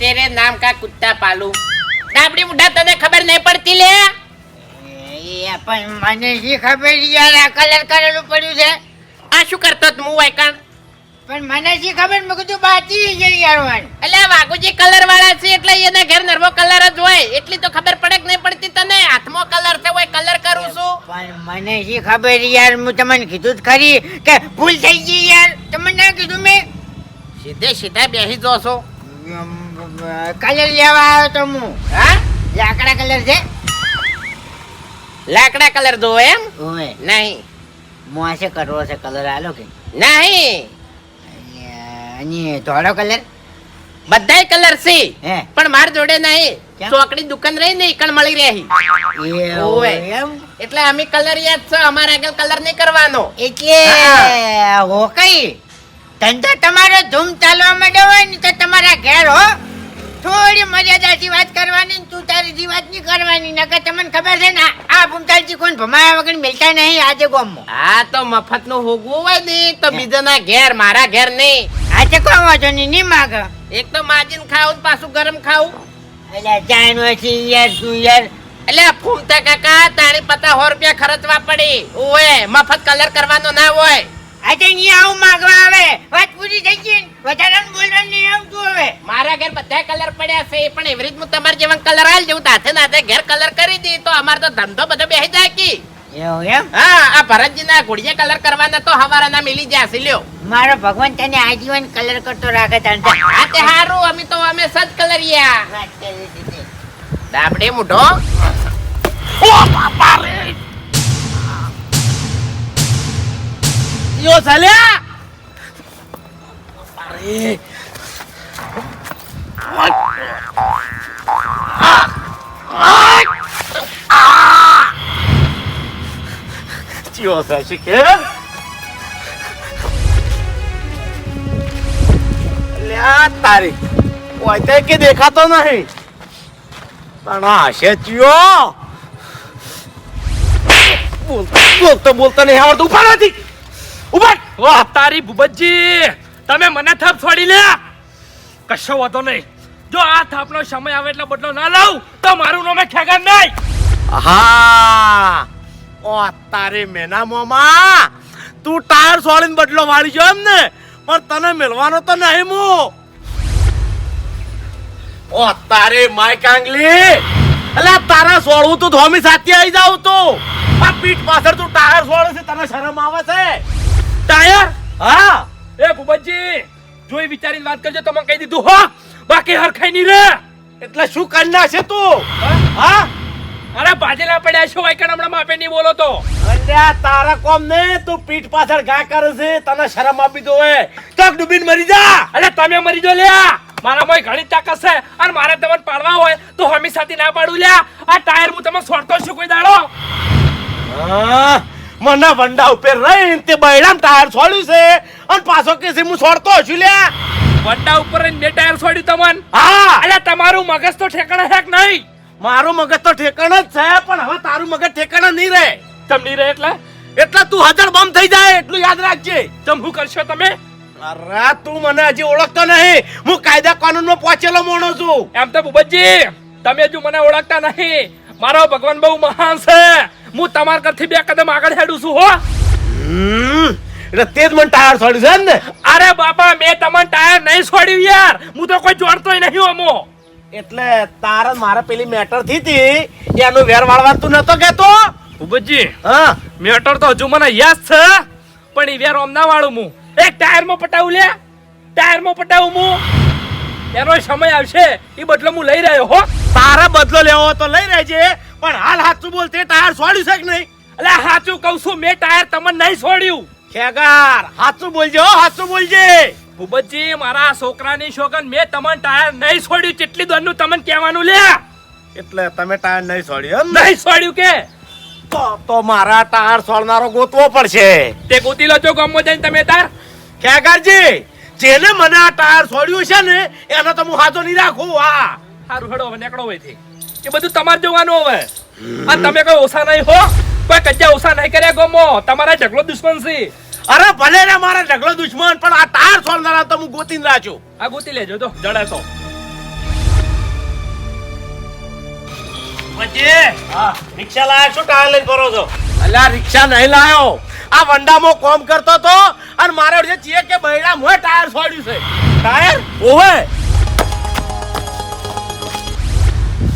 તેરે નામ કા કુત્તા પાલુ? ડાબડી મુઢા તને ખબર નહીં પડતી લે? એ પણ મને શી ખબર યાર આ કલર કરેલું પડ્યું છે. આ શું કરતો તું હું વાયકણ પણ મને શી ખબર? મેં કીધું બાચી છે યાર વાન એટલે વાઘુજી કલર વાળા છે એટલે એના ઘેર નરવો કલર જ હોય. એટલી તો ખબર પડે કે નહીં પડતી તને. હાથમાં કલર છે હોય કલર કરું છું. પણ મને શી ખબર યાર? હું તમને કીધું જ ખરી કે ભૂલ થઈ ગઈ યાર. તમને ના કીધું મેં? સીધે સીધા બેસી જો છો. કલર લેવા આવ્યો તો હું હા? લાકડા કલર છે? લાકડા કલર દો એમ? ઓય નહીં. મોસે કરવો છે કલર આલો કે? નહીં. અને ધોળો કલર? બધાય કલર છે. પણ માર જોડે નહીં? ચોકડી દુકાન રહી ને ઈકણ મળી રહી. એમ? એટલે અમે કલર યાદ છે અમારે આગળ કલર નહીં કરવાનો. એટલે હો કઈ? ધંધો તમારો ધૂમ ચાલવા માંડ્યો હોય ને તો તમારા ઘેર હો? થોડી મર્યાદાથી વાત કરવાની તું તારી જી વાત નહીં કરવાની નકર તમને ખબર છે ને આ- ભૂમતાલજી કોઈ ભમાયા વગર મિલતા નહીં આજે ગામમાં. આ તો મફતનું હોગવું હોય ને તો બીજાના ઘેર મારા ઘેર નહીં. આજે કોઈ વાંચો નહીં નહીં માગ. એક તો માજીન ખાવું પાછું ગરમ ખાવું. એટલે જાણવા છે યાર શું યાર? એટલે ફૂમતા કાકા તારી પતા સો રૂપિયા ખર્ચવા પડી. ઓએ મફત કલર કરવાનો ના હોય. આજે નહીં આવું માગવા આવે. વાત પૂરી થઈ ગઈ ને વધારે બોલવાનું નહીં આવતું હવે. મારા ઘર બધા કલર પડ્યા છે પણ એવી રીત હું તમારે જેવા કલર આલ જવું હાથે નાથે ઘેર કલર કરી દી તો અમારે તો ધંધો બધો બેસી જાય કી. હા આ ભરતજી ના કલર કરવાના તો હવારા મિલી જશે લ્યો. મારો ભગવાન તને આજીવન કલર કરતો રાખે હારું અમે તો અમે સજ કલરિયા મોઢો. ડાબડે મુઢો યો ચાલ્યા અરે ચિયો છે શીખે લ્યા તારી તે કે દેખાતો નહીં પણ હશે ચિયો બોલતો બોલતો નહીં આવડતું ઊભા નથી ઊભા વાહ તારી ભૂપતજી તમે મને થાપ છોડી લે. કશો વાંધો નહીં. જો આ થાપનો સમય આવે એટલે બદલો ના લાવ તો મારું નામે ખેગર નહીં. હા ઓ તારે મેના મોમાં તું ટાયર સોળીને બદલો વાળી છો એમ ને પણ તને મેળવાનો તો નહીં મુ. ઓ તારે માય કાંગલી અલા તારા સોળવું તું ધોમી સાથે આવી જાવ તું. આ પીઠ પાછળ તું ટાયર સોળે છે તને શરમ આવે છે? ટાયર? હા. એ ભૂપતજી જોઈ વિચારીને વાત કરજો તમે કહી દીધું હો બાકી હરખાઈ નહીં રે. એટલે શું કરના છે તું? હા? અરે ભાજેલા પડ્યા છો વાયકણ હમણાં માપે નહીં બોલો તો. અલ્યા તારા કોમ ને તું પીઠ પાછળ ઘા કરે છે તને શરમ આપી દો એ. તક ડૂબીને મરી જા. અરે તમે મરી જો લ્યા. મારા મોય ઘણી તાકાત છે. અને મારે તમને પાડવા હોય તો હમી સાથે ના પાડું લ્યા. આ ટાયર હું તમે છોડતો છું કોઈ દાડો. હા, મને વંડા ઉપર રહીને તે બૈરામ ટાયર છોડ્યું છે. અને પાછો કે છે હું છોડતો છું લે વંડા ઉપર રહીને બે ટાયર છોડ્યું તમને? હા. એટલે તમારું મગજ તો ઠેકાણા હેક નહીં? મારું મગજ તો ઠેકાણ જ છે પણ હવે તારું મગજ ઠેકાણા નહીં રહે. તમ નહીં રહે એટલે? એટલે તું હજાર બમ થઈ જાય એટલું યાદ રાખજે. તમ શું કરશો તમે? અરે તું મને હજી ઓળખતો નહીં. હું કાયદા કાનૂનમાં પહોંચેલો મોણો છું. એમ તો ભૂપતજી તમે હજુ મને ઓળખતા નહીં. મારો ભગવાન બહુ મહાન છે. હું તમારા કરથી બે કદમ આગળ હેડું છું હો. એટલે તે જ મને ટાયર છોડ્યું છે ને? અરે બાપા મેં તમને ટાયર નહીં છોડ્યું યાર. હું તો કોઈ જોડતોય નહીં અમો એટલે તારે મારે પેલી મેટરથી હતી એનું વેર વાળવા તું નતો કેતો ભૂપતજી હા. મેટર તો હજુ મને યાદ છે પણ ઈ વેર ઓમના વાળું હું. એક ટાયરમાં પટાવું લે. ટાયરમાં પટાવું હું. એનો સમય આવશે એ બદલો હું લઈ રહ્યો હો. તારા બદલો લેવો તો લઈ રહેજે. પણ હાલ સાચું બોલ તે ટાયર છોડ્યું છે કે નહીં? એટલે સાચું કહું છું મેં ટાયર તમને નહીં છોડ્યું. ખેગાર સાચું બોલજે હો સાચું બોલજે. ભૂપતજી મારા છોકરાની છોકન મેં તમને ટાયર નહીં છોડ્યું કેટલી દોરનું તમને કહેવાનું લે? એટલે તમે ટાયર નહીં છોડ્યું? નહીં છોડ્યું કે? તો તો મારા ટાયર છોડનારો ગોતવો પડશે. તે ગોતી લો છો ગામમાં જઈને તમે તાર. ખેગારજી જેને મને આ ટાયર છોડ્યું છે ને એનો તો હું હાથો નહીં રાખું હા સારું હડો હવે નીકળો અહીંથી. એ બધું તમારે જોવાનું હવે. અને તમે કોઈ ઓછા નહીં હો. કોઈ કચ્ચા ઓછા નહીં કર્યા ગમો. તમારા ઢગલો દુશ્મન છે. અરે ભલે ને મારા ઢગલો દુશ્મન પણ આ તાર સોલનારા તો હું ગોતી રાખું આ ગોતી લેજો તો જડે તો. રિક્ષા લાયા શું ટાયર લઈને ફરો છો? અલ્યા રિક્ષા નહીં લાયો. આ વંડામાં કોમ કરતો તો અને મારે ચીએ કે બૈડા મોય ટાયર છોડ્યું છે. ટાયર? ઓવે.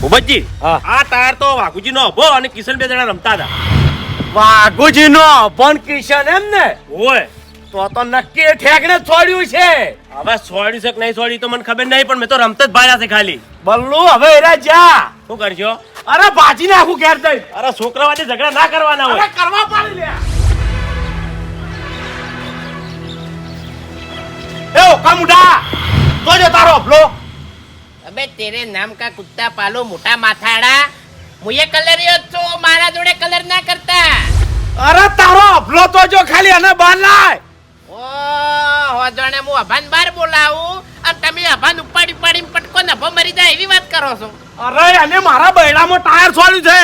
ઉબજી આ ટાયર તો વાઘુજી નો અભો અને કિશન બે જણા રમતા હતા. વાઘુજી નો પણ કિશન એમ ને? ઓય. તો તો નક્કી એ ઠેકને છોડ્યું છે. હવે છોડ્યું છે કે નહીં છોડ્યું તો મને ખબર નહીં પણ મેં તો રમત જ ભાયા છે ખાલી. બલ્લુ હવે એરા જા. શું કરજો અરે ભાજી નાખું ઘેર જઈ. અરે છોકરા વાળી ઝઘડા ના કરવાના હોય. કરવા પાડી લે. એ ઓકા મુડા તો જો તારો અભલો. અબે તેરે નામ કા કુત્તા પાલો મોટા માથાડા. મુયે કલરિયો છું મારા જોડે કલર ના કરતા. અરે તારો અભલો તો જો ખાલી અને બાર લાય. ઓ હોજોને હું અભાન બાર બોલાવું અને તમે અભાન ઉપાડી ઉપાડીને પટકો નભો મરી જાય એવી વાત કરો છો. અરે અને મારા બૈડામાં ટાયર છોડ્યું છે.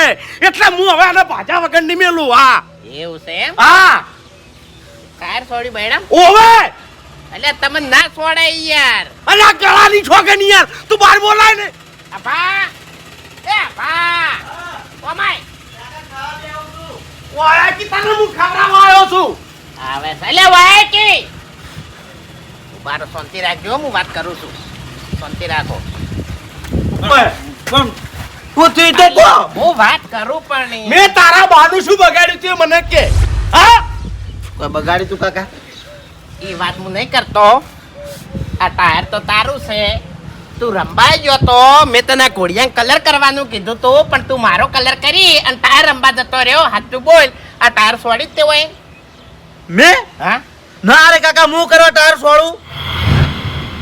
એટલે હું હવે આને પાછા વગરની મેલું હા. એવું છે એમ? હા. ટાયર છોડી બૈડા? ઓવે! એટલે તમે ના છોડાય યાર. આ ગળાની છોકરી યાર તું બાર બોલાય ને. અભા એ અભા ઓમાય. ઓય કે તને હું ખવડાવવા આવ્યો છું? આવે સલે એટલે વાય કે ઉભારો શાંતિ રાખજો હું વાત કરું છું. શાંતિ રાખો. તું તું તો કો હું વાત કરું પણ મેં તારા બાનું શું બગાડ્યું છે મને કે. હા? કોઈ બગાડ્યું તું કાકા? એ વાત હું નહીં કરતો. આ ટાયર તો તારું છે. તું રંબાઈ ગયો તો મેં તને ઘોડિયા કલર કરવાનું કીધું તું પણ તું મારો કલર કરી અને ટાયર રંબા જતો રહ્યો. હાથું બોલ. આ ટાયર સોડી જ તે હોય. મેં? હા. ના રે કાકા હું કરવા ટાયર સોડું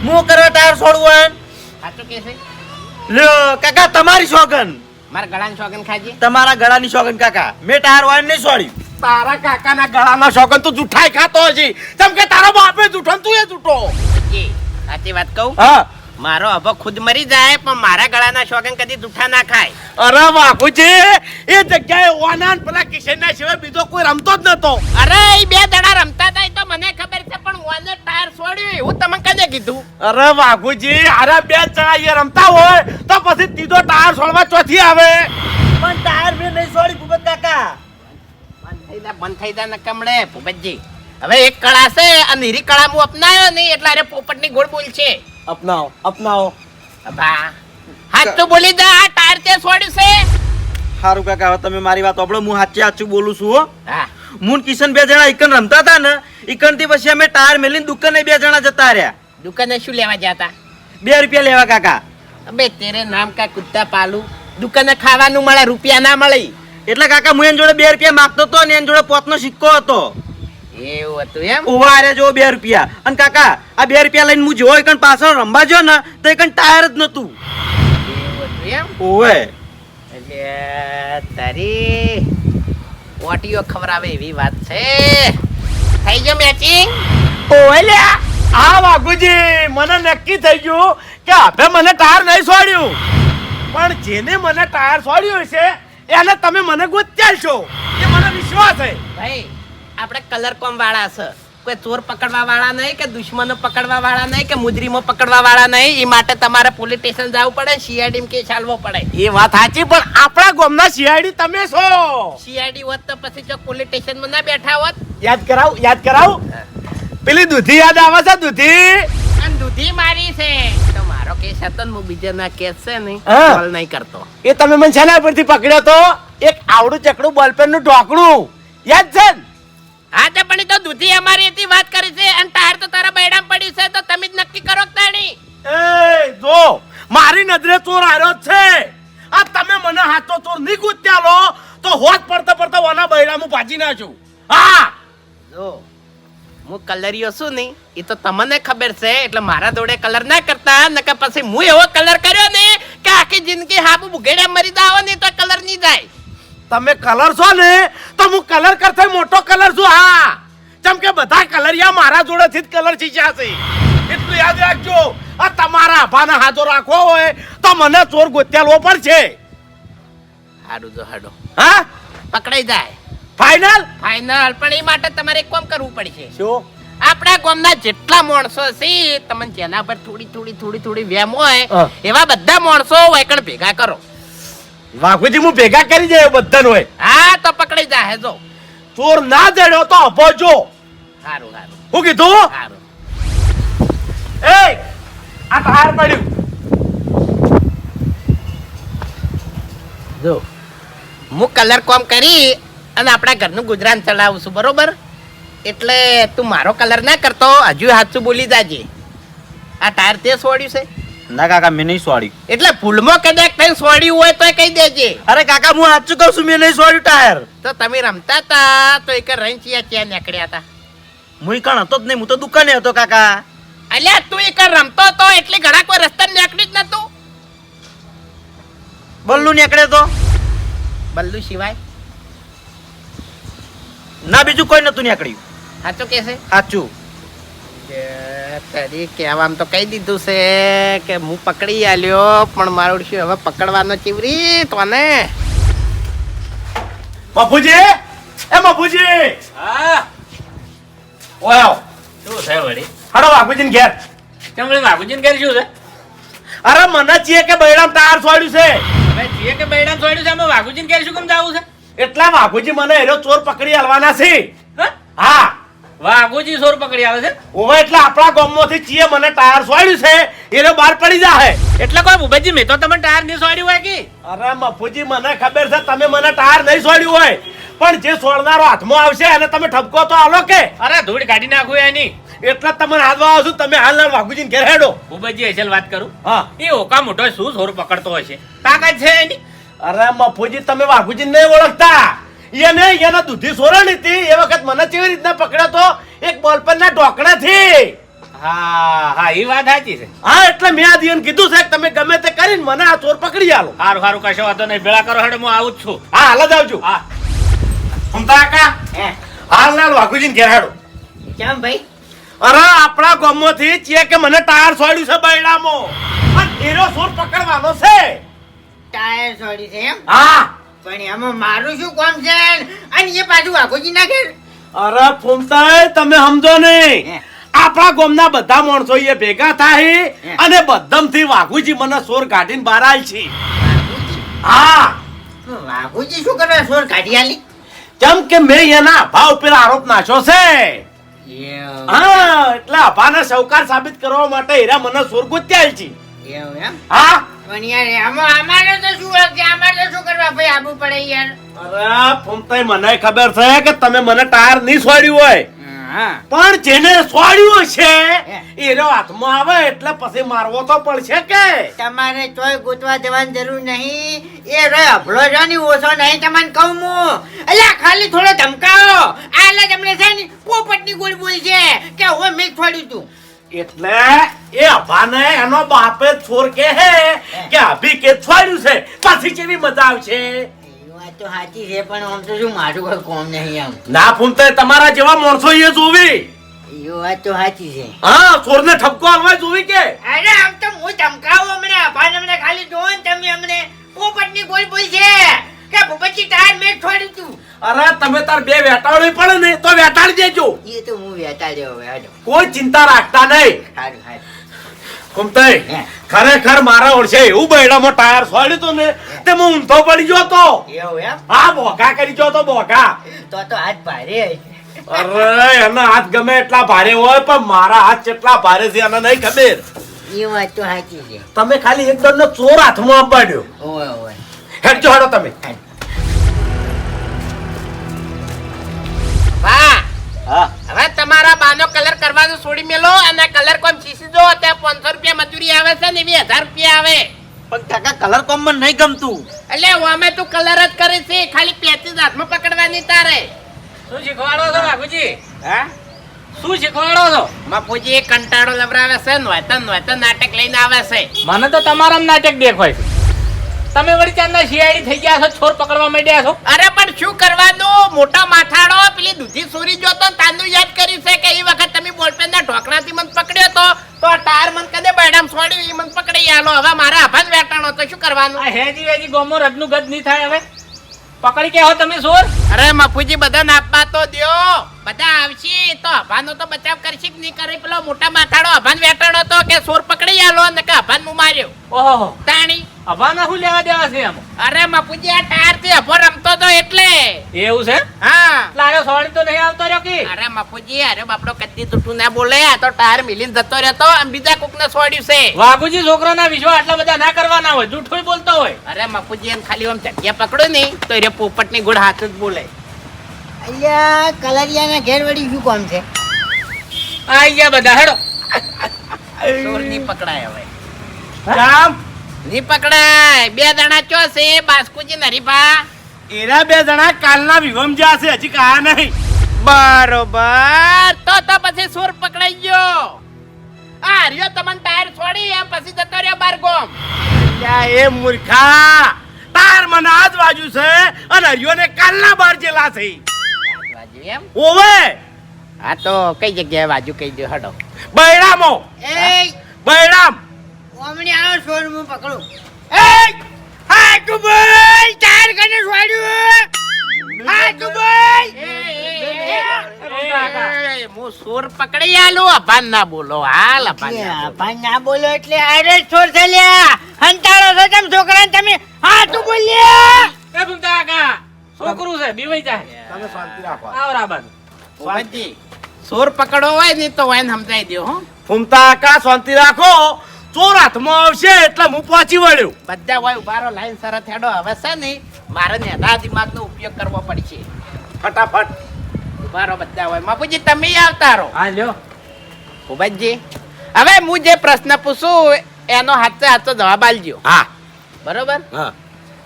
હું કરવા ટાયર સોડું હોય? સાચું કે છે? લ્યો કાકા તમારી શોગન મારા ગળાની શોગન ખાજી. તમારા ગળાની શોગન કાકા. મેં ટાયર વાળ નહીં છોડ્યું તારા કાકાના ગળાના શોખન તું જૂઠાઈ ખાતો હજી જેમ કે તારો બાપે જૂઠો તું એ જૂઠો સાચી વાત કહું? હા. મારો અભો ખુદ મરી જાય પણ મારા ગળાના શોખન કદી જૂઠા ના ખાય. અરે બાપુજી એ જગ્યાએ ઓનાન પેલા કિશનના સિવાય બીજો કોઈ રમતો જ નતો. અરે એ બે દડા રમતા હતા તો મને ખબર છે પણ ઓને ટાયર છોડ્યું હું તમે કદે કીધું? અરે બાપુજી અરે બે જણા એ રમતા હોય તો પછી ત્રીજો ટાયર છોડવા ચોથી આવે. પણ ટાયર મેં નહીં છોડી ભૂપત કાકા. બંધ બંધ થઈ જા નકમડે ભૂપતજી. હવે એક કળા છે આ નીરી કળા હું અપનાયો નહીં એટલે અરે પોપટની ગોળ બોલ છે. અપનાવો અપનાવો. બા હાથ તો બોલી દે આ ટાયર તે છોડ્યું છે. સારું કાકા હવે તમે મારી વાત આપણો હું સાચી સાચું બોલું છું હો. હા. હું કિશન બે જણા ઇકન રમતા હતા ને ઇકનથી પછી અમે ટાયર મેલીને દુકાને બે જણા જતા રહ્યા. દુકાને શું લેવા જતા બે રૂપિયા લેવા કાકા. અબે તેરે નામ કા કુત્તા પાલું. દુકાને ખાવાનું મળે રૂપિયા ના મળે. એટલે કાકા હું એની જોડે બે રૂપિયા માંગતો હતો ને એની જોડે પોતનો સિક્કો હતો. એવું હતું એમ? ઊભા રે જો બે રૂપિયા. અને કાકા આ બે રૂપિયા લઈને હું જોયો ઇકન પાછળ રમવા જો ને તો ઇકન ટાયર જ નતું એમ? ઓવે. એટલે તારી ઓટીઓ એવી વાત છે. થઈ ગયો મેચિંગ ઓય લ્યા આ બાપુજી મને નક્કી થઈ ગયું કે હવે મને ટાયર નહીં છોડ્યું. પણ જેને મને ટાયર છોડ્યું છે એને તમે મને ગોત્યા છો. એ મને વિશ્વાસ છે. ભાઈ આપણે કલર કોમ વાળા છે. કોઈ ચોર પકડવા વાળા નહીં કે દુશ્મનો પકડવા વાળા નહીં કે મુજરીમો પકડવા વાળા નહીં એ માટે તમારે પોલીસ સ્ટેશન જવું પડે સીઆઈડી કેસ ચાલવો પડે. એ વાત સાચી પણ આપણા ગામના સીઆઈડી તમે છો. સીઆઈડી હોત તો પછી જો પોલીસ સ્ટેશનમાં ના બેઠા હોત. યાદ કરાવ યાદ કરાવ. પેલી દૂધી યાદ આવે છે દૂધી? અને દૂધી મારી છે. કેસ હતો ને હું બીજાના કેસ છે ને. સોલ્વ નહીં કરતો. એ તમે મને શેના પરથી પકડ્યો તો? એક આવડું ચકડું બોલપેનનું ઢોકણું યાદ છે હા તો પણ તો દૂધી અમારી હતી વાત કરી છે અને ટાયર તો તારા બૈડામ પડ્યું છે તો તમે જ નક્કી કરો તાણી. એ જો મારી નજરે ચોર આવ્યો છે. આ તમે મને હાથો ચોર નહીં ગુત્યા લો તો હોત પડતા પડતા વાના બૈડા હું ભાજી નાખું. હા. જો હું કલરિયો છું નહીં. એ તો તમને ખબર છે એટલે મારા જોડે કલર ના કરતા. નકર પછી હું એવો કલર કર્યો ને કે આખી જિંદગી હાબુ બુઘેડા મરી જાવ ને તો કલર નહીં જાય. તમે કલર છો ને તો હું કલર કરતા મોટો કલર છું હા. જેમ કે બધા કલરિયા મારા જોડેથી જ કલર શીખ્યા છે. એટલું યાદ રાખજો આ તમારા આભાને હાથો રાખવો હોય તો મને ચોર ગોત્યાલવો પડશે. હાડું જો હાડો. હા? પકડાઈ જાય. ફાઈનલ ફાઇનલ પણ એ માટે તમારે એક કામ કરવું પડશે. શું? આપણા ગામના જેટલા માણસો છે તમને જેના પર થોડી થોડી થોડી થોડી વેમ હોય એવા બધા માણસો વૈકણ ભેગા કરો. વાઘુજી હું ભેગા કરી જાય બધાનો હોય. હા તો પકડી જાહે જો ચોર ના જડ્યો તો અભો જો. સારું સારું હું કીધું? સારું એ આ બહાર પડ્યું. જો હું કલર કોમ કરી અને આપણા ઘરનું ગુજરાન ચલાવું છું બરોબર? એટલે તું મારો કલર ના કરતો હજુ સાચું બોલી જાજે. આ ટાયર તે સોડ્યું છે? ના કાકા મેં નહીં સોડ્યું. એટલે ભૂલમાં કદાચ કઈ સોડ્યું હોય તો કહી દેજે. અરે કાકા હું સાચું કહું છું મેં નહીં સોડ્યું ટાયર તો તમે રમતા હતા તો એક રહી ચિયા ચિયા નીકળ્યા હતા. હું કણ હતો જ નહીં હું તો દુકાને હતો કાકા. અલ્યા તું એક રમતો હતો એટલે ઘણા કોઈ રસ્તા નીકળી જ નતું બલ્લુ નીકળે તો. બલ્લુ સિવાય? ના બીજું કોઈ નતું નીકળ્યું. સાચું કે છે? સાચું. તારી કહેવામાં તો કહી દીધું છે કે હું પકડી આલ્યો પણ મારું શું હવે પકડવાનો ચીવરી તને. બાપુજી એ બાપુજી હા? ઓય શું છે વળી? હાડો વાઘુજીને ઘેર. કેમ વળી વાઘુજીને ઘેર શું છે? અરે મને ચીએ કે બૈરામ તાર છોડ્યું છે. હવે કે બૈડામ છોડ્યું છે? અમે વાઘુજીને ઘેર શું કેમ જાવું છે? એટલા બાપુજી મને એનો ચોર પકડી આલવાના છે. હા? વાઘુજી સોર પકડી આવે છે? ઓવે એટલે આપણા ગામમાંથી ચીએ મને ટાયર સોડ્યું છે. એનો બહાર પડી જાહે. એટલે કોઈ ભૂપેજી મેં તો તમે ટાયર નહીં સોડ્યું હોય કે? અરે મફુજી મને ખબર છે તમે મને ટાયર નહીં સોડ્યું હોય. પણ જે સોડનારો હાથમાં આવશે અને તમે ઠપકો તો આલો કે? અરે ધૂળ કાઢી નાખું એની. એટલે તમને હાથમાં આવશું તમે હાલ ના વાઘુજીને ઘેર હેડો. ભૂપેજી અસલ વાત કરું? હા. એ ઓકા મોટો શું સોર પકડતો હશે તાકાત છે એની? અરે મફુજી તમે વાઘુજી નહીં ઓળખતા? એને એના દૂધી સોરણ હતી. એ વખત મને કેવી રીતના પકડ્યો તો એક બોલપનના ઢોકણાથી. હા હા એ વાત સાચી છે. હા એટલે મેં આ દિયન કીધું છે કે તમે ગમે તે કરીને મને આ ચોર પકડી આલો. સારું સારું કશો વાંધો નહીં. ભેળા કરો હેડે હું આવું જ છું. હા હાલ જ આવજો. હા. ફમતા કાકા? હે. હાલ ના વાઘુજીને ઘેર હેડો. કેમ ભાઈ? અરે આપણા ગામમાંથી ચીએ કે મને ટાયર સોડ્યું છે બૈડામાં. પણ એનો સોર પકડવાનો છે. ટાયર છોડી છે એમ. હા. પણ એમાં મારું શું કામ છે? અને એ પાછું વાઘોજી ના ઘેર. અરે ફૂમતાઈ તમે સમજો નહીં. આપણા ગોમના બધા માણસો એ ભેગા થાય. અને બધામથી વાઘુજી મને સોર કાઢીને બહાર આલ છે. હા. વાઘુજી શું કરે? સોર કાઢી આલી? કેમ કે મેં એના ભાવ ઉપર આરોપ નાખ્યો છે. હા એટલે અભાને સૌકાર સાબિત કરવા માટે હીરા મને સોર ગુત્યા છે. એવું એમ? હા? પણ યાર એમાં અમારે તો શું કે અમારે તો શું કરવા ભાઈ આબુ પડે યાર? અરે ફૂમતાઈ મને ખબર છે કે તમે મને ટાયર નહીં છોડ્યું હોય. પણ જેને છોડ્યું છે એનો હાથમાં આવે એટલે પછી મારવો તો પડશે કે? તમારે તોય ગોતવા જવાની જરૂર નહીં. એ રે અભળો છો ને ઓછો નહીં તમને કહું હું? અલ્યા ખાલી થોડો ધમકાવો. આલા તમને છે ને પોપટની ગોળ બોલ છે કે હું મેં છોડ્યું તું. એટલે એ અભાને એનો બાપે છોર કે હે કે અભી કે છોડ્યું છે. પાછી કેવી મજા આવશે? તો સાચી છે પણ આમ તો શું મારું કોઈ કોમ નહીં આમ ના ફૂમતે તમારા જેવા માણસો એ જોવી. યો વાત તો સાચી છે. હા ચોરને ઠપકો આલવા જોવી કે? અરે આમ તો હું ધમકાવું હમણાં. અભાને અમને ખાલી જોવો ને તમે અમને પોપટની ગોળ બોલ છે કે ભૂપતજી તાર મેં છોડી તું. અરે તમે તાર બે વેટાળી પડે ને તો વેટાડી દેજો. એ તો હું વેટાડ્યો હવે હાલો. કોઈ ચિંતા રાખતા નહીં. સારું ફૂમતે ખરેખર મારા ઓળશે એવું બૈડામાં ટાયર છોડ્યું તો ને તે હું ઊંધો પડી ગયો તો. હા બોઘા કરી ગયો તો બોકા તો તો હાથ ભારે. અરે એના હાથ ગમે એટલા ભારે હોય પણ મારા હાથ કેટલા ભારે છે એને નહીં ખબર. એ વાત તો સાચી છે. તમે ખાલી એક દંડનો ચોર હાથમાં અપાડ્યો ઓય ઓય. હેડજો હેડો તમે. વાહ. હા. હવે તમારા બાનો કલર કરવાનું છોડી મેલો અને કલર કોમ ચીસી દો ત્યાં પાંચસો રૂપિયા મજૂરી આવે છે ને એવી હજાર રૂપિયા આવે. પણ કાકા કલર કોમ મને નહીં ગમતું. એટલે અમે તું કલર જ કરે છે ખાલી પેચીસ હાથમાં પકડવાની તારે. શું શીખવાડો છો વાઘુજી હા? શું શીખવાડો છો? બાપુજી એક કંટાળો લવરાવે છે નોતન નોતન નાટક લઈને આવે છે. મને તો તમારા નાટક દેખાય છે. તમે વળી શિયાળી થઈ ગયા છો છોર પકડવા માંડ્યા છો? અરે પણ શું કરવાનું મોટા માથાડો પેલી દૂધી સુરી જોતો તાંદુ યાદ કર્યું છે કે એ વખત તમે બોલપેન ના ઢોકળાથી મને પકડ્યો તો? તો આ ટાયર મને કદે બેડામ છોડ્યું એ મને પકડી આલો. હવે મારે આભાજ વેટાણો તો શું કરવાનું? આ હેજી વેજી ગોમો રજનું ગદ નહીં થાય હવે. પકડી કે હો તમે સોર? અરે મફુજી બધાને આપવા તો દ્યો. બધા આવશે. તો અભાનો તો બચાવ કરશે કે નહીં કરે? પેલો મોટા માથાડો અભાન વેટાડો તો કે સોર પકડી આલો ને કે અભાન હું માર્યો? ઓહો તાણી. અભાન શું લેવા દેવા છે એમ? અરે મફુજી આ ટાયરથી અભો રમતો તો એટલે. એવું છે? હા. લારે સોડી તો નહીં આવતો રહ્યો કે? અરે મફુજી અરે બાપડો કત્તી તૂટું ના બોલે. આ તો ટાયર મિલીને જતો રહેતો અને બીજા કોક ને છોડ્યું છે. વાઘુજી છોકરાના વિશ્વાસ આટલા બધા ના કરવાના હોય જૂઠું બોલતો હોય. અરે મફુજી એમ ખાલી આમ જગ્યા પકડો ને તો એ પોપટની ગુડ હાથ જ બોલે. અલ્યા કલરિયાના ઘેર વળી શું કોમ છે? આ ગયા બધા હેડો. ચોરની પકડાય હવે. કામની પકડાય. બે જણા ચો છે બાસ્કુજી નરીભા? એના બે જણા કાલના વિવમ જ્યાં છે હજી કયા નહીં. બરોબર. તો તો પછી સુર પકડાઈ ગયો. આ રહ્યો તમને ટાયર છોડી એમ પછી જતો રહ્યો બાર ગોમ એ મૂર્ખા. તાર મને આજ બાજુ છે અને હરિયોને કાલના બાર જેલા છે. એમ? ઓવે. આ તો કઈ જગ્યાએ બાજુ કહી દો હડો. બૈરામો. એ બૈરામ. ઓમણી આવો પકડું એ હા તું ચાર કને છોડ્યું હા તું બોલ હું સુર પકડી આલું અભાન ના બોલો હાલ અભાન ના બોલો. પણ ના બોલો એટલે આરે છોડ છે લ્યા હંતાળો છો તમે છોકરાને તમે હા તું બોલ્યા એ ભૂમતા કાકા છોકરું છે બીવાઈ જાય તમે શાંતિ રાખો આવરા બાજુ ભૂપતજી, સુર પકડો હોય ને તો એને સમજાઈ દો હો ફૂમતા કા શાંતિ રાખો ચોર હાથમાં આવશે એટલે હું પહોંચી વળ્યો બધા હોય ઉભારો લાઈન સરસ હેડો હવે છે ને મારે નેતા દિમાગનો ઉપયોગ કરવો પડશે. ફટાફટ. ઉભારો બધા હોય બાપુજી તમે આવતા રહો. હા લ્યો. ભૂપતજી હવે હું જે પ્રશ્ન પૂછું એનો હાથે હાથો જવાબ આલજો હા. બરોબર? હા.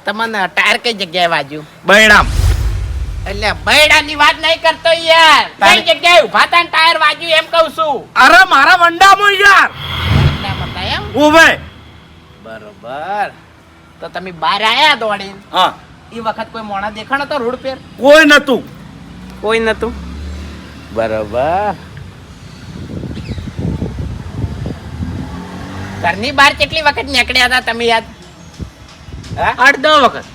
તમને ટાયર કઈ જગ્યાએ વાજ્યું? બૈડામ એટલે બૈડાની વાત નહીં કરતો યાર. કઈ જગ્યાએ ઊભા તા ટાયર વાજ્યું એમ કહું છું. અરે મારા વંડામાં યાર. એમ? ઓવે બરોબર. તો તમે બહાર આયા દોડીને? હા. એ વખત કોઈ મોણા દેખાણ હતો રોડ પર? કોઈ નતું કોઈ નતું બરોબર. ઘરની બહાર કેટલી વખત નીકળ્યા હતા તમે યાદ? હા? આઠ દસ વખત.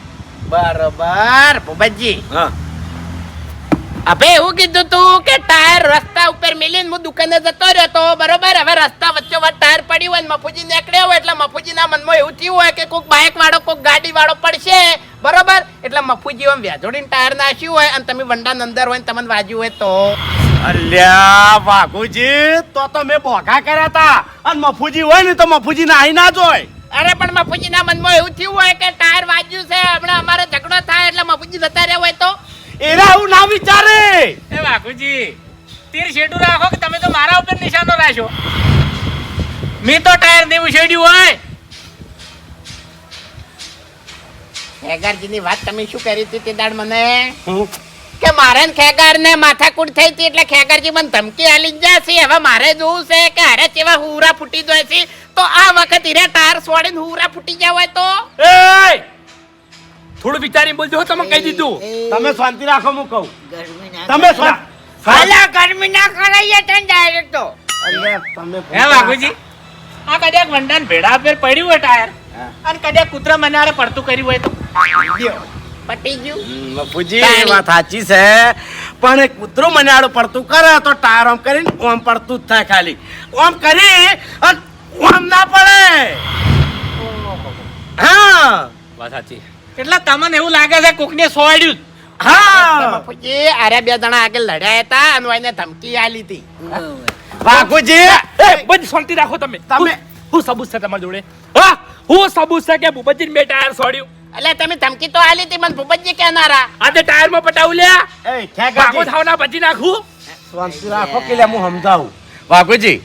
બરોબર. ભૂપતજી હા. હવે એવું કીધું તું કે ટાયર રસ્તા ઉપર મિલીને હું દુકાને જતો રહ્યો તો બરોબર? હવે રસ્તા વચ્ચે વચ્ચે ટાયર પડ્યું હોય ને મફુજી નીકળ્યા હોય એટલે મફુજીના મનમાં એવું થયું હોય કે કોઈક બાઇક વાળો કોઈક ગાડી વાળો પડશે બરોબર? એટલે મફુજી આમ વ્યાજોડીને ટાયર નાખ્યું હોય અને તમે વંડા અંદર હોય ને તમને વાજ્યું હોય તો. અલ્યા વાઘુજી તો તો મેં બોઘા કર્યા હતા અને મફુજી હોય ને તો મફુજી નાહી ના જોય. અરે પણ મફુજીના મનમાં એવું થયું હોય કે ટાયર વાજ્યું છે હમણાં અમારે ઝઘડો થાય એટલે મફુજી જતા રહ્યા હોય તો? એરા હું ના વિચારે. એ વાઘુજી તીર શેડું રાખો કે તમે તો મારા ઉપર નિશાનો રાખો મેં તો ટાયર દેવું શેડ્યું હોય. ખેગારજીની વાત તમે શું કરી હતી તે દાડ મને? કે મારે ને ખેગાર ને માથાકૂટ થઈ હતી એટલે ખેગારજી મને ધમકી આલી ગયા જશે હવે મારે જોવું છે કે હારે કેવા હુરા ફૂટી જાય છે. તો આ વખત હીરા ટાયર સોડીને હુરા ફૂટી ગયા હોય તો? એ થોડું વિચારી બોલજો તમે કહી દીધું. તમે શાંતિ રાખો હું કહું. તમે હાલા ગરમી ના કરાઈએ તને ડાયરેક્ટ તો. તમે હે બાપુજી આ કદાચ વંડાન ભેડા પર પડ્યું હોય ટાયર અને કદાચ કૂતરા મનારે પડતું કર્યું હોય તો. પટી ગયું. હમ, એ વાત સાચી છે. પણ એક કૂતરું મને પડતું કરે તો ટાયર ઓમ કરીને ઓમ પડતું જ થાય ખાલી. ઓમ કરી અને ઓમ ના પડે. હા. વાત સાચી. એટલે તમને એવું લાગે છે કોકને સોડ્યું હા. બાપુજી અરે બે જણા આગળ લડ્યા હતા અને એને ધમકી આલી હતી. બાપુજી. એ બધી શાંતિ રાખો તમે. તમે- હું- સબૂત છે તમારી જોડે. હા હું સબૂત છે કે ભૂપતજી બે ટાયર સોડ્યું એટલે તમે ધમકી તો આલી હતી મને ભૂપતજી કહેનારા. આજે ટાયરમાં પટાવું લ્યા. એ બાપુ થાવના ભજી નાખું. શાંતિ રાખો કે લે હું સમજાવું. બાપુજી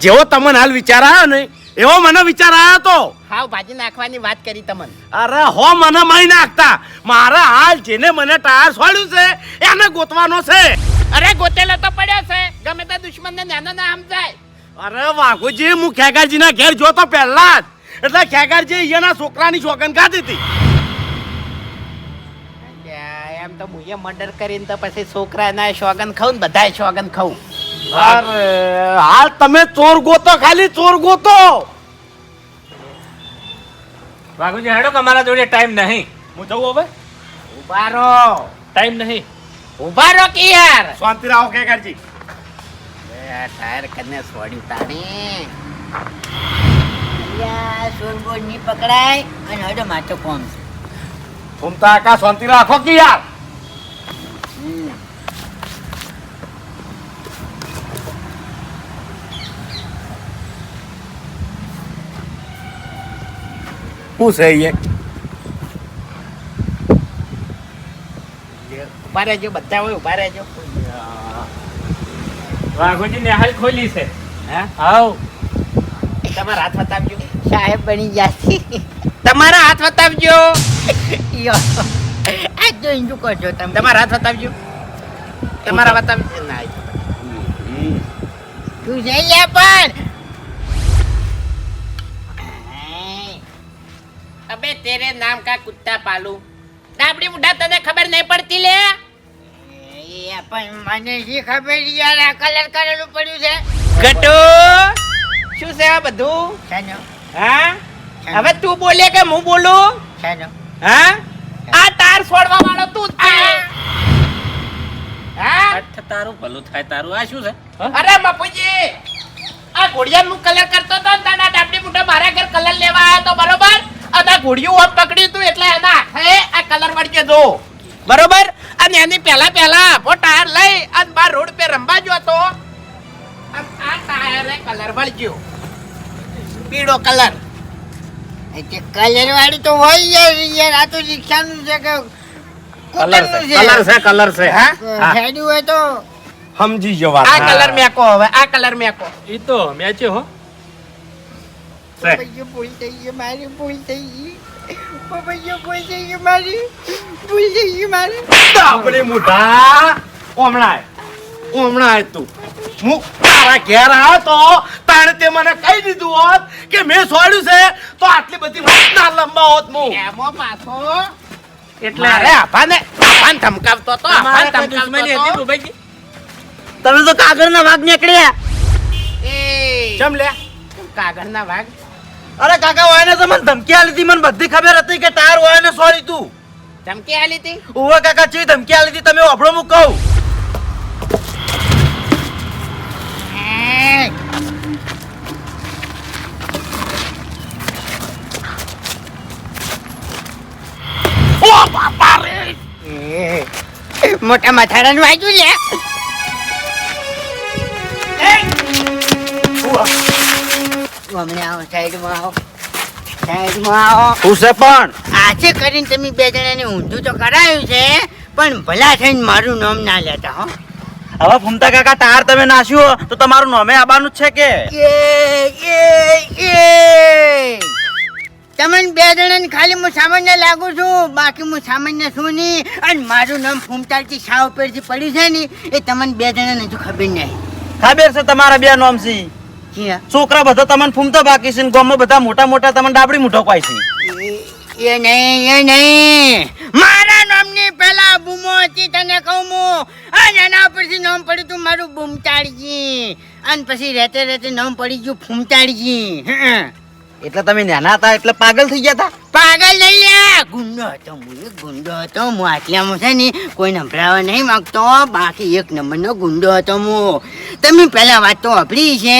જેવો તમને હાલ વિચાર આવ્યો ને એવો મને વિચાર આવ્યો તો. હાવ ભાજી નાખવાની વાત કરી તમને. અરે હો મને મહી નાખતા. મારા હાલ જેને મને ટાયર છોડ્યું છે એને ગોતવાનો છે. અરે ગોતેલો તો પડ્યો છે. ગમે તે દુશ્મન ને નાનો ના સમજાય. અરે વાઘુજી હું ખેગારજીના ઘેર જોતો પહેલા જ. એટલે ખેગારજી એના છોકરાની શોગન ખાધી હતી. એમ તો મુએ મર્ડર કરીને તો પછી છોકરાના શોગન ખાઉં ને બધાય શોગન ખાઉં. અરે હાલ તમે ચોર ગોતો ખાલી ચોર ગોતો. વાઘુજી હેડો કે અમારા જોડે ટાઈમ નહીં. હું જઉં હવે? ઊભા રહો. ટાઈમ નહીં. ઊભા રહો કે યાર? શાંતિ રાખો કે કરજી ટાયર કને સોડી તાણી. યા સોરબોરની પકડાય. અને હડો માથો કોમ છે. ઘૂમતા આકા શાંતિ રાખો કે યાર? શું છે એ ઊભા રહેજો બધા હોય ઊભા રહેજો. વાઘોજી નેહાલ ખોલી છે. હા? હાવ તમારા હાથ બતાવજો. સાહેબ બની જશે તમારા હાથ બતાવજો. યો. આ જો તમે. તમારા હાથ બતાવજો. તમારા બતાવજો. ના તું જઈ પણ. તેરે નામ કા કુત્તા પાલુ? ડાબડી મુઢા તને ખબર નહીં પડતી લે. એ પણ મને શી ખબર યાર આ કલર કરેલું પડ્યું છે. ગટો શું છે આ બધું? છાનો. હા? હવે તું બોલે કે હું બોલું? છાનો. હા? આ તાર છોડવા વાળો તું જ છે. હા? અઠ તારું ભલું થાય તારું. આ શું છે? અરે બાપુજી! આ ઘોડિયાનું કલર કરતો તો ને તારા ડાબડી મુઢા મારા ઘર કલર લેવા આવ્યો તો બરોબર? અને ઘોડિયું આમ પકડ્યું તું એટલે એના હાથે આ કલર વળગે જો. બરોબર? અને એની પહેલા પહેલા આભો ટાયર લઈ અને બાર રોડ પે રમવા ગયો તો. અને આ ટાયરે કલર વળગ્યો. પીળો કલર. કલર વાળી તો હોય યાર યાર. આ તો રિક્ષાનું છે કે કલર છે. કલર છે કલર છે. હા. હેડ્યું હોય તો. સમજી જવા આ કલર મેકો હવે આ કલર મેકો. ઈ તો મેચે હો. ભૈયો ભૂલ થઈ ગઈ મારી ભૂલ થઈ ગઈ ઓ ભૂલ થઈ ગઈ મારી ભૂલ થઈ ગઈ મારી ડાબડી મુઢા. ઓમણાય. ઓમણાય તું. હું તારા ઘેર આવ્યો તો તાણે તે મને કહી દીધું હોત કે મેં છોડ્યું છે તો આટલી બધી વાત ના લંબા હોત હું. એમો પાછો એટલે આભાને. આભાને ધમકાવતો તો આભાને ધમકાવતો તમે તો કાગળના વાઘ નીકળ્યા. એ. ચમ લે? કાગળના વાઘ? અરે કાકા હોય ને તો મને ધમકી આલી હતી મને બધી ખબર હતી કે ટાયર હોય ને સોરી તું. ધમકી આલી હતી ઓવા કાકા ચી ધમકી આલી હતી તમે વાપરો હું કહું. મોટા માથાડાનું વાંચ્યું લે આવો સાઈડમાં આવો. સાઈડમાં આવો. છે પણ. આજે કરીને તમે બે જણાને ઊંધું તો કરાયું છે પણ ભલા થઈને મારું નામ ના લેતા હો. હવે ફૂમતા કાકા તાર તમે નાસ્યું તો તમારું નામે આવવાનું જ છે કે? એ એ એ. તમને બે જણાને ખાલી હું સામાન્ય લાગુ છું બાકી હું સામાન્ય છું નહીં. અને મારું નામ ફૂમતાલથી શાહ ઉપરથી પડ્યું છે ને એ તમને બે જણાને હજુ ખબર નહીં. ખબર છે તમારા બે નામ છોકરા બધા તમને ફૂમતા બાકી છે ને ગામમાં બધા મોટા મોટા તમને ડાબડી મૂઠો કોઈ છે. એ નહીં એ નહીં. મારા નામની પેલા બૂમો હતી તને કહું હું. અને એના પરથી નામ પડ્યું તું મારું બૂમતાળજી અને પછી રહેતે રહેતે નામ પડી ગયું ફૂમતાળજી એટલે તમે નાના હતા એટલે પાગલ થઈ ગયા હતા? પાગલ નહીં લે. ગુંડો હતો હું ગુંડો હતો હું. આટલામાં છે ને કોઈ નંભરાવા નહીં માંગતો. બાકી એક નંબરનો ગુંડો હતો હું. તમે પહેલા વાત તો અભરી છે.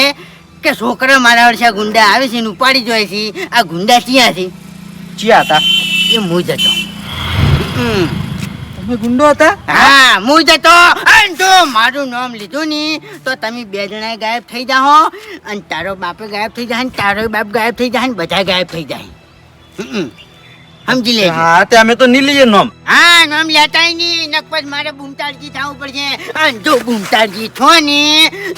કે છોકરા મારા વર્ષે ગુંડા આવે છે ને ઉપાડી જોઈએ છે. આ ગુંડા ક્યાં છે? ક્યાં હતા? એ હું જ હતો. તમે ગુંડો હતા? હા હું જ હતો. અને જો મારું નામ લીધું ને તો તમે બે જણા ગાયબ થઈ જાઓ. અને તારો બાપે ગાયબ થઈ જાય ને તારો બાપ ગાયબ થઈ જાય ને બધા ગાયબ થઈ જાય. સમજી લેજો. હા તે અમે તો નહીં લઈએ નોમ. હા નોમ લેતા નહીં. નકપત મારે બૂમતાળજી થવું પડશે. અને જો બૂમતાળજી છો ને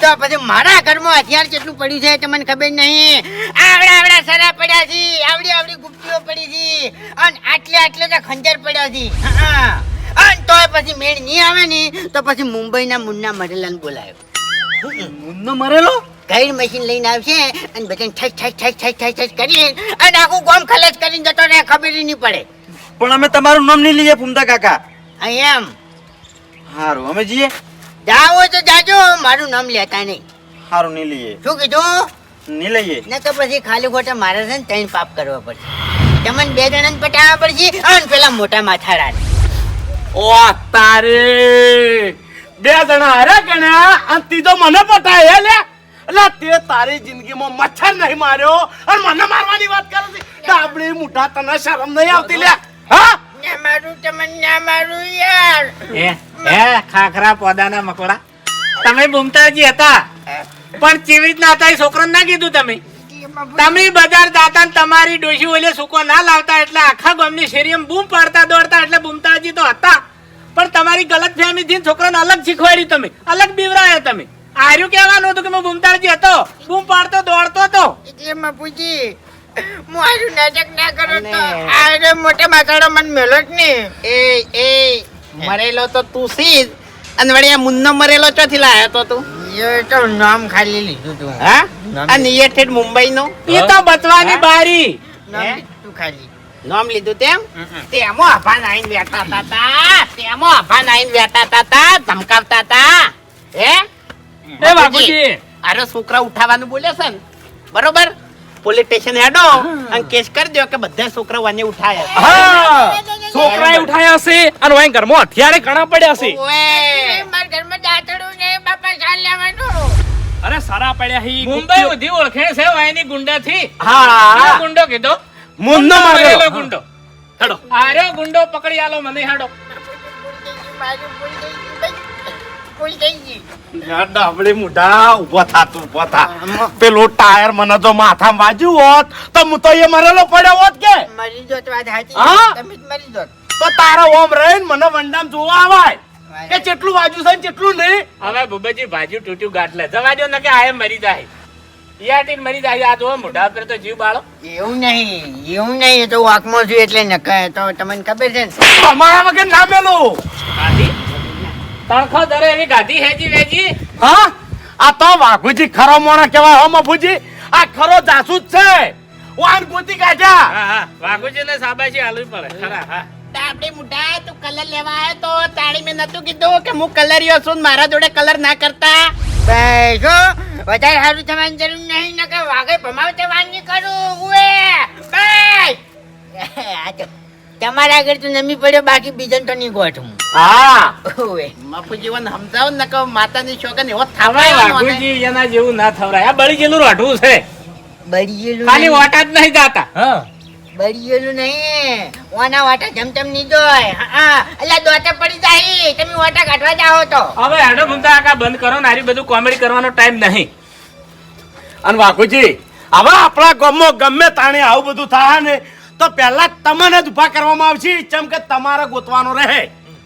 તો પછી મારા ઘરમાં હથિયાર કેટલું પડ્યું છે તમને ખબર નહીં. આવડા આવડા સરા પડ્યા છે આવડી આવડી ગુપ્તીઓ પડી છે. અને આટલે આટલે તો ખંજર પડ્યા છે. હા. અને તોય પછી મેળ નહીં આવે ને તો પછી મુંબઈના મુન્ના મરેલાને બોલાયો. મુન્નો મરેલો? કઈ મશીન લઈને આવશે અને બધાને ઠસ ઠસ ઠસ ઠસ ઠસ ઠસ કરી અને આખું ગોમ ખલાસ કરીને જતો રહે ખબર નહીં પડે. પણ અમે તમારું નામ નહીં લઈએ ફૂમતા કાકા. અહીં એમ. સારું અમે જઈએ. જાઓ તો જાજો મારું નામ લેતા નહીં. સારું નહીં લઈએ. શું કીધું? નહીં લઈએ. ન તો પછી ખાલી ખોટા મારે છે ને ત્રણ પાપ કરવા પડશે. તમને બે જણાને પટાવવા પડશે અને પેલા મોટા માથાડા ઓ તારે. બે જણા હરે ગણ્યા અને ત્રીજો મને પટાય લે. એટલે તે તારી જિંદગીમાં મચ્છર નહીં માર્યો. અને મને મારવાની વાત કરે છે. ડાબડી મુઠા તને શરમ નહીં આવતી લે. હા? ના મારું તમને ના મારું યાર. હે એ ખાખરા પોદાના મકોડા. તમે બૂમતાજી હતા. પણ કેવી રીતના હતા એ છોકરાને ના કીધું તમે? તમે બજાર દાતા તમારી ડોશી ઓલે સુકો ના લાવતા એટલે આખા ગામની શેરીમાં બૂમ પાડતા દોડતા એટલે બૂમતાજી તો હતા. પણ તમારી ગલત ફેમી થી છોકરાને અલગ શીખવાડ્યું તમે. અલગ બીવરાયા તમે. આર્યું કહેવાનું હતું કે હું બુમતાજી હતો. બૂમ પાડતો દોડતો હતો. એટલે બાપુજી મારું નાટક ના કરો તો આરે મોટા માથાડો મને મેલો જ નહીં. એ એ મરેલો તો તું સી અને વળી આ મુન્નો મરેલો ચોથી લાયો તો તું? એ તો નામ ખાલી લીધું તું. હા? નામ આ નિયર ઠેઠ મુંબઈ નો એ તો બચવાની બારી. તું ખાલી. નામ લીધું તેમ? તેમાં અભાન આઈને બેઠા હતા તેમાં અભાન આઈને બેઠા હતા ધમકાવતા હતા. હે? એ બાપુજી. અરે છોકરા ઉઠાવવાનું બોલે છે ને? બરોબર? પોલીસ સ્ટેશન હેડો અને કેસ કરી દો કે બધા છોકરા વાને ઉઠાયા હા છોકરાએ ઉઠાયા છે અને વાંઈ ઘરમાં હથિયારે ઘણા પડ્યા છે. ઓએ મારા ઘરમાં દાતડું ને બાપા ચાલ લેવાનું. અરે સારા પડ્યા હી મુંબઈ ઉધી ઓળખે છે વાયની ગુંડા થી હા ગુંડો કીધો. મુન્નો મારેલો ગુંડો. હેડો. આર્યો ગુંડો પકડી આલો મને હેડો. મારું ભૂલ થઈ ગઈ થઈ ગઈ યાર ડાબડી મુઢા ઊભો થા તું ઊભો થા. પેલો ટાયર મને જો માથામાં વાજ્યું હોત. તો હું તો એ મરેલો પડ્યો હોત કે? મરી જોત વાત સાચી. તમે મરી જોત. તો તારા ઓમ રહીને મને વંડામ જોવા આવાય. કે કેટલું વાજ્યું છે કેટલું નહીં. હવે ભૂપતજી ભાજી તૂટ્યું ગાંઠલે જવા દો ને કે આયે મરી જાય. ઈયાટીને મરી જાય આ જો મોઢા પર તો જીવ બાળો. એવું નહીં એવું નહીં તો વાંકમાં છું એટલે નકાય તો તમને ખબર છે ને. તમારા વગર ના મેલું. તણખો દરે એવી ગાધી હેજી વેજી? હા? આ તો વાઘુજી ખરો મોણા કહેવાય હો મફુજી. આ ખરો જાસૂદ છે. વાન ગોતી કાઢ્યા. હા હા. વાઘુજી ને સાબાશી આલવી પડે. ખરા હા. આપડે મુઢા તું કલર લેવા આવ્યો તો તાળી મેં નતું કીધું કે હું કલરિયો છું મારા જોડે કલર ના કરતા. જો વધારે સારું થવાની જરૂર નહીં નકર વાઘે ભમાવતે વાર નહીં કરું ઉએ આ તો તમારા આગળ તો નમી પડ્યો બાકી બીજન તો નહીં ગોઠવું. હા. ઉએ મફુજીવન સમજાવ ને કે માતાની શોગન એવો થવાય બાપુજી એના જેવું ના થવરાય આ બળી ગયેલું રાઢવું છે. બળિયેલું ખાલી વાટા જ નહીં જાતા હા. બળિયેલું નહીં. ઓના વાટા જમતમ નહીં દોય હા અલ્યા દોતે પડી જાય. તમે વાટા કાઢવા જાઓ તો. હવે હેડો ભૂમતા કાકા બંધ કરો. ને આરી બધું કોમેડી કરવાનો ટાઈમ નહીં. અને વાઘુજી હવે આપણા ગામમાં ગમે તાણે આવું બધું થાય ને તો પહેલા તમને જ ઊભા કરવામાં આવશે ચમ કે તમારે ગોતવાનો રહે.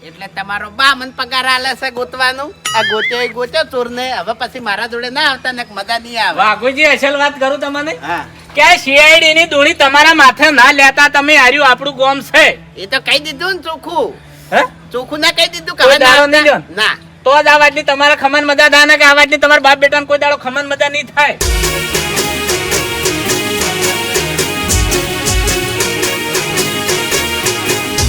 એટલે તમારો બા મન પગાર આલે છે ગોતવાનું? આ ગોત્યો ગોતે ગોત્યો ચોર ને હવે પછી મારા જોડે ના આવતા ને મજા નહીં આવે. વાઘુજી અસલ વાત કરું તમને? કે સીઆઈડી ની દોડી તમારા માથે ના લેતા તમે આર્યું આપણું ગોમ છે? એ તો કહી દીધું ને ચોખ્ખું. હે? ચોખ્ખું ના કહી દીધું કે ના તો જ આ વાતની તમારા ખમન મજા થાય ને કે આ વાતની તમારા બાપ બેટાને કોઈ દાડો ખમન મજા નહીં થાય.